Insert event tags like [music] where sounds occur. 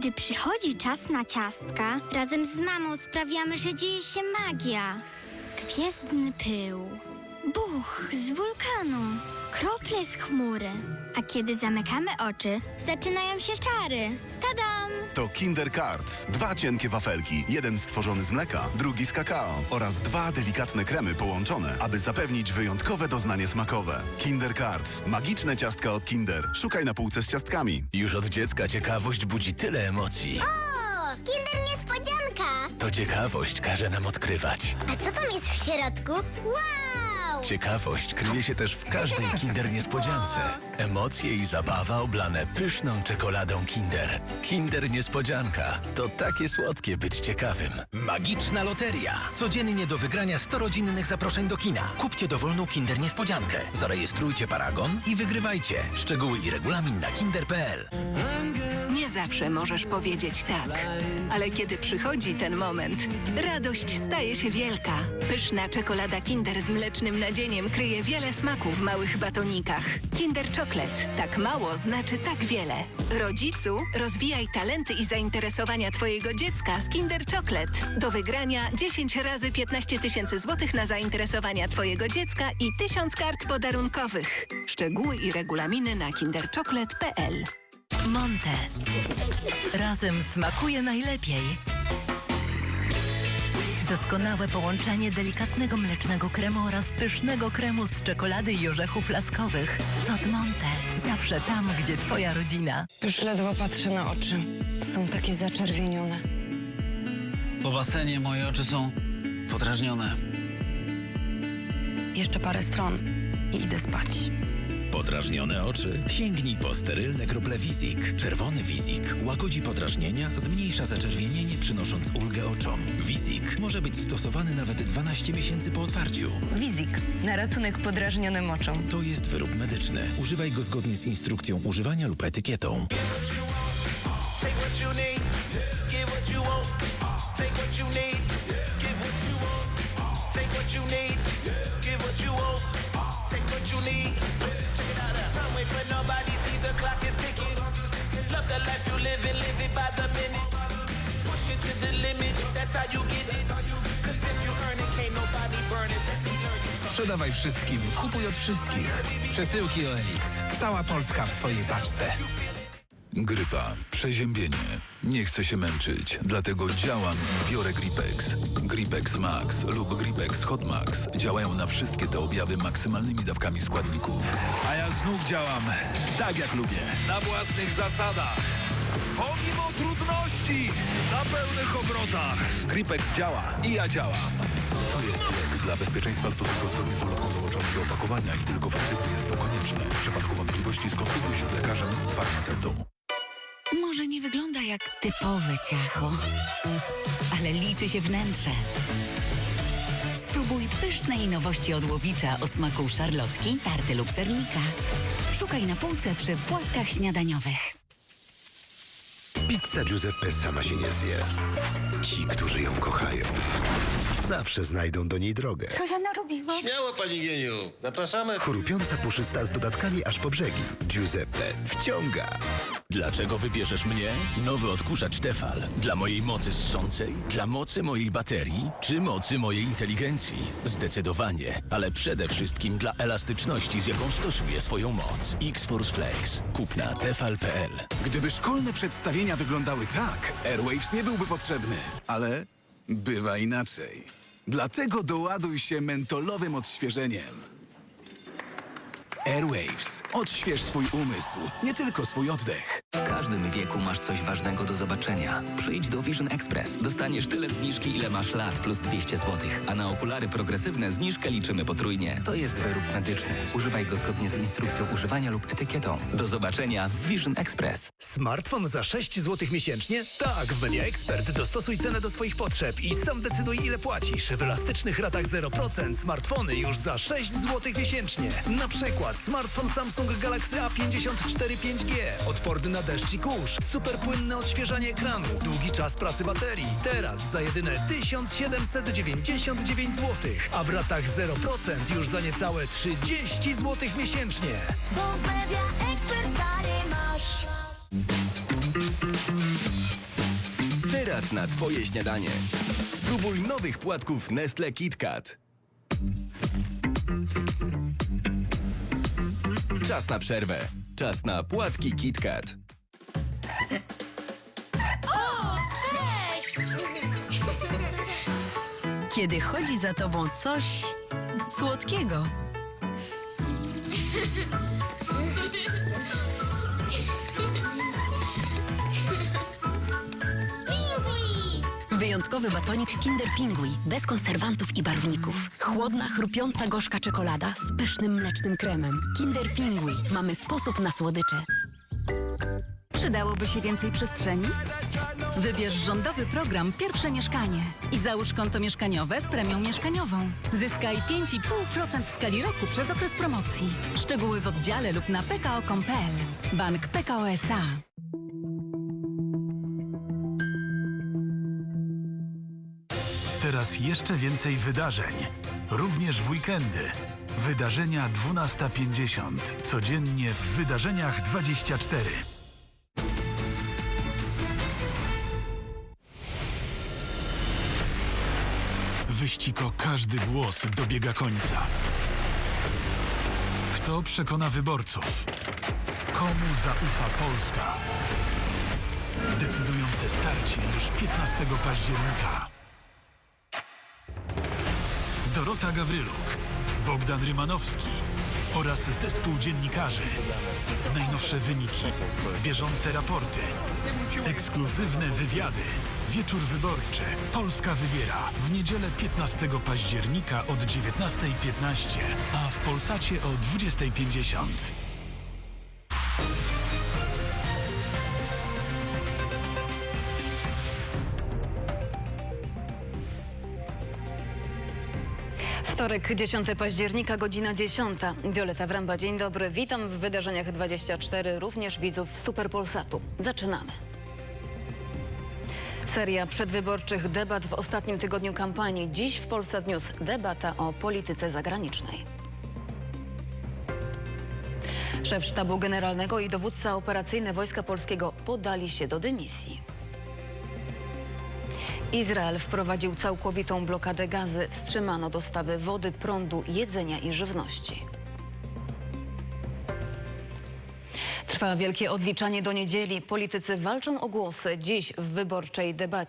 Gdy przychodzi czas na ciastka, razem z mamą sprawiamy, że dzieje się magia. Gwiezdny pył, buch z wulkanu, krople z chmury. A kiedy zamykamy oczy, zaczynają się czary. Tadam! To Kinder Cards. Dwa cienkie wafelki. Jeden stworzony z mleka, drugi z kakao. Oraz dwa delikatne kremy połączone, aby zapewnić wyjątkowe doznanie smakowe. Kinder Cards. Magiczne ciastka od Kinder. Szukaj na półce z ciastkami. Już od dziecka ciekawość budzi tyle emocji. O, kinder niespodzianka! To ciekawość każe nam odkrywać. A co tam jest w środku? Wow! Ciekawość kryje się też w każdej Kinder niespodziance. Emocje i zabawa oblane pyszną czekoladą Kinder. Kinder niespodzianka. To takie słodkie być ciekawym. Magiczna loteria. Codziennie do wygrania 100 rodzinnych zaproszeń do kina. Kupcie dowolną Kinder niespodziankę. Zarejestrujcie paragon i wygrywajcie. Szczegóły i regulamin na kinder.pl. Nie zawsze możesz powiedzieć tak, ale kiedy przychodzi ten moment, radość staje się wielka. Pyszna czekolada Kinder z mlecznym nadzieniem kryje wiele smaków w małych batonikach. Kinder Chocolate. Tak mało znaczy tak wiele. Rodzicu, rozwijaj talenty i zainteresowania Twojego dziecka z Kinder Chocolate. Do wygrania 10 razy 15 tysięcy złotych na zainteresowania Twojego dziecka i 1000 kart podarunkowych. Szczegóły i regulaminy na kinderchocolate.pl Monte. Razem smakuje najlepiej. Doskonałe połączenie delikatnego mlecznego kremu oraz pysznego kremu z czekolady i orzechów laskowych. Cot Monte. Zawsze tam, gdzie twoja rodzina. Już ledwo patrzę na oczy. Są takie zaczerwienione. Po basenie moje oczy są podrażnione. Jeszcze parę stron i idę spać. Podrażnione oczy? Sięgnij po sterylne krople Wizik. Czerwony Wizik łagodzi podrażnienia, zmniejsza zaczerwienienie, przynosząc ulgę oczom. Wizik może być stosowany nawet 12 miesięcy po otwarciu. Wizik. Na ratunek podrażnionym oczom. To jest wyrób medyczny. Używaj go zgodnie z instrukcją używania lub etykietą. Take what you need, give what you want. Take what you need, the life you live live it by the minute. Push it to the limit. That's how you get it. Cause if you earn it, can't nobody burn it. Sprzedawaj wszystkim, kupuj od wszystkich. Przesyłki OLX. Cała Polska w Twojej paczce. Grypa, przeziębienie. Nie chcę się męczyć, dlatego działam i biorę Gripex. Gripex Max lub Gripex Hot Max działają na wszystkie te objawy maksymalnymi dawkami składników. A ja znów działam tak jak lubię. Na własnych zasadach. Pomimo trudności, na pełnych obrotach. Gripex działa i ja działam. To jest lek dla bezpieczeństwa stosunku zgodnie z ulotką wyłączonego opakowania i tylko w jest to konieczne. W przypadku wątpliwości skonsultuj się z lekarzem farmaceutą. Może nie wygląda jak typowe ciacho, ale liczy się wnętrze. Spróbuj pysznej nowości od Łowicza o smaku szarlotki, tarty lub sernika. Szukaj na półce przy płatkach śniadaniowych. Pizza Giuseppe sama się nie zje. Ci, którzy ją kochają, zawsze znajdą do niej drogę. Co ja narobiłam? Śmiało, pani Geniu. Zapraszamy. Chrupiąca puszysta z dodatkami aż po brzegi. Giuseppe wciąga. Dlaczego wybierzesz mnie? Nowy odkurzacz Tefal. Dla mojej mocy ssącej? Dla mocy mojej baterii? Czy mocy mojej inteligencji? Zdecydowanie, ale przede wszystkim dla elastyczności, z jaką stosuję swoją moc. X-Force Flex. Kup na tefal.pl. Gdyby szkolne przedstawienia wyglądały tak, Airwaves nie byłby potrzebny. Ale bywa inaczej. Dlatego doładuj się mentolowym odświeżeniem. Airwaves. Odśwież swój umysł, nie tylko swój oddech. W każdym wieku masz coś ważnego do zobaczenia. Przyjdź do Vision Express. Dostaniesz tyle zniżki, ile masz lat, plus 200 zł. A na okulary progresywne zniżkę liczymy potrójnie. To jest wyrób medyczny. Używaj go zgodnie z instrukcją używania lub etykietą. Do zobaczenia w Vision Express. Smartfon za 6 zł miesięcznie? Tak, w Media Expert dostosuj cenę do swoich potrzeb i sam decyduj ile płacisz. W elastycznych ratach 0% smartfony już za 6 zł miesięcznie. Na przykład smartfon Samsung Galaxy A54 5G, odporny na deszcz i kurz, super płynne odświeżanie ekranu, długi czas pracy baterii. Teraz za jedyne 1799 zł, a w ratach 0% już za niecałe 30 zł miesięcznie. Bo w Media Expert masz. Teraz na Twoje śniadanie. Spróbuj nowych płatków Nestle KitKat. Czas na przerwę. Czas na płatki KitKat. O, cześć! [laughs] Kiedy chodzi za tobą coś słodkiego. Pingui! Wyjątkowy batonik Kinder Pingui, bez konserwantów i barwników. Chłodna, chrupiąca, gorzka czekolada z pysznym mlecznym kremem. Kinder Pingui. Mamy sposób na słodycze. Przydałoby się więcej przestrzeni? Wybierz rządowy program Pierwsze Mieszkanie i załóż konto mieszkaniowe z premią mieszkaniową. Zyskaj 5,5% w skali roku przez okres promocji. Szczegóły w oddziale lub na pko.com.pl. Bank PKO SA. Teraz jeszcze więcej wydarzeń. Również w weekendy. Wydarzenia 12.50. Codziennie w wydarzeniach 24. Wyścig o każdy głos dobiega końca. Kto przekona wyborców? Komu zaufa Polska? Decydujące starcie już 15 października. Dorota Gawryluk, Bogdan Rymanowski oraz zespół dziennikarzy. Najnowsze wyniki, bieżące raporty, ekskluzywne wywiady. Wieczór wyborczy. Polska wybiera w niedzielę 15 października od 19.15, a w Polsacie o 20.50. Wtorek, 10 października, godzina 10. Wioleta Wręba, dzień dobry. Witam w wydarzeniach 24, również widzów Superpolsatu. Zaczynamy. Seria przedwyborczych debat w ostatnim tygodniu kampanii. Dziś w Polsat News debata o polityce zagranicznej. Szef Sztabu Generalnego i dowódca operacyjny Wojska Polskiego podali się do dymisji. Izrael wprowadził całkowitą blokadę gazy, wstrzymano dostawy wody, prądu, jedzenia i żywności. Trwa wielkie odliczanie do niedzieli. Politycy walczą o głosy. Dziś w wyborczej debacie.